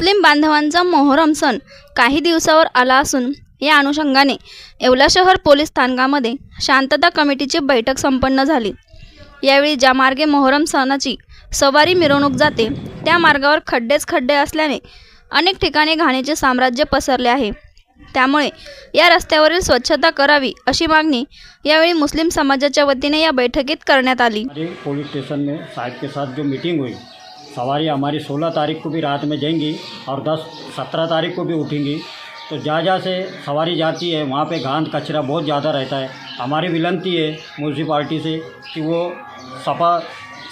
मुस्लिम बांधवांचा मोहरम सण काही दिवसावर आला असून या अनुषंगाने येवला शहर पोलीस स्थानकामध्ये शांतता कमिटीची बैठक संपन्न झाली. यावेळी ज्या मार्गे मोहरम सणाची सवारी मिरवणूक जाते त्या मार्गावर खड्डेच खड्डे असल्याने अनेक ठिकाणी घाणीचे साम्राज्य पसरले आहे. त्यामुळे या रस्त्यावरील स्वच्छता करावी अशी मागणी यावेळी मुस्लिम समाजाच्या वतीने या बैठकीत करण्यात आली. पोलीस स्टेशन में साहब के साथ जो मीटिंग हुई सवारी हमारी 16 तारीख को भी रात में जाएँगी और 10 17 तारीख को भी उठेंगी। तो जहाँ जहाँ से सवारी जाती है, वहाँ पे गांद कचरा बहुत ज़्यादा रहता है। हमारी विनंती है म्यूनसिपाल्टी से कि वो सफ़ा,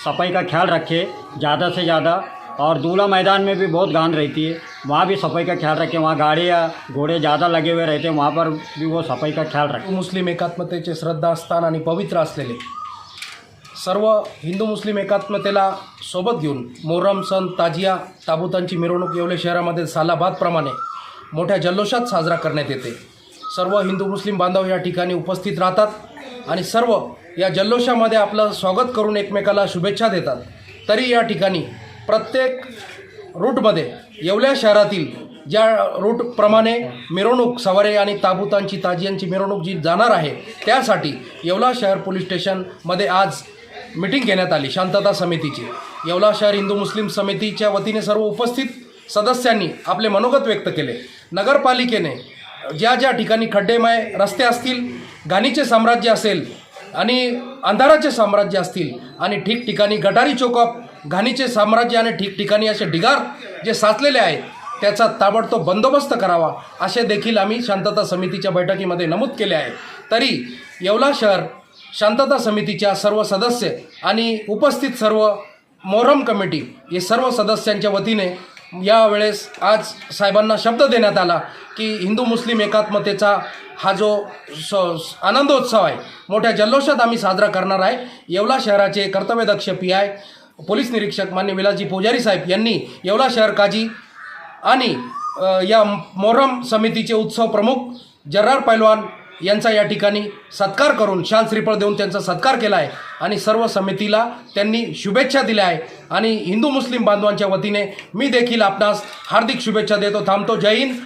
सफ़ाई का ख्याल रखे, ज़्यादा से ज़्यादा। और दूल्हा मैदान में भी बहुत गांद रहती है, वहाँ भी सफ़ाई का ख्याल रखें। वहाँ गाड़ियाँ घोड़े ज़्यादा लगे हुए रहते हैं, वहाँ पर भी वो सफ़ाई का ख्याल रखें। मुस्लिम एकात्मतेचे श्रद्धास्थान आणि पवित्र असलेले सर्व हिंदू मुस्लिम एकात्मतेला सोबत घेऊन मोहरम सण ताजिया ताबुतांची मिरवणूक येवले शहरामध्ये सालाबादप्रमाणे मोठ्या जल्लोषात साजरा करण्यात येते. सर्व हिंदू मुस्लिम बांधव या ठिकाणी उपस्थित राहतात आणि सर्व या जल्लोषामध्ये आपलं स्वागत करून एकमेकाला शुभेच्छा देतात. तरी या ठिकाणी प्रत्येक रूटमध्ये येवल्या शहरातील ज्या रूटप्रमाणे मिरवणूक सवारे आणि ताबुतांची ताजियांची मिरवणूक जी जाणार आहे त्यासाठी येवला शहर पोलीस स्टेशनमध्ये आज मिटिंग घेण्यात आली शांतता समितीची. येवला शहर हिंदू मुस्लिम समितीच्या वतीने सर्व उपस्थित सदस्यांनी आपले मनोगत व्यक्त केले. नगरपालिकेने ज्या ज्या ठिकाणी खड्डेमय रस्ते असतील घाणीचे साम्राज्य असेल आणि अंधाराचे साम्राज्य असतील आणि ठिकठिकाणी गटारी चौकाप घाणीचे साम्राज्य आणि ठिकठिकाणी असे ढिगार जे साचलेले आहेत त्याचा ताबडतोब बंदोबस्त करावा असे देखील आम्ही शांतता समितीच्या बैठकीमध्ये नमूद केले आहे. तरी येवला शहर शांतता समितीच्या सर्व सदस्य आणि उपस्थित सर्व मोहरम कमिटी हे सर्व सदस्यांच्या वतीने यावेळेस आज साहेबांना शब्द देण्यात आला की हिंदू मुस्लिम एकात्मतेचा हा जो स आनंदोत्सव आहे मोठ्या जल्लोषात आम्ही साजरा करणार आहे. येवला शहराचे कर्तव्यदक्ष पी आय पोलीस निरीक्षक मान्य विलासजी पुजारी साहेब यांनी येवला शहर काजी आणि या मोहरम समितीचे उत्सव प्रमुख जर्रार पैलवान यांचा या ठिकाणी सत्कार करून शाल श्रीफळ देऊन त्यांचा सत्कार केला आहे. आणि सर्व समितीला त्यांनी शुभेच्छा दिल्या आहे. आणि हिंदू मुस्लिम बांधवांच्या वतीने मी देखील आपणास हार्दिक शुभेच्छा देतो. थांबतो. जय हिंद.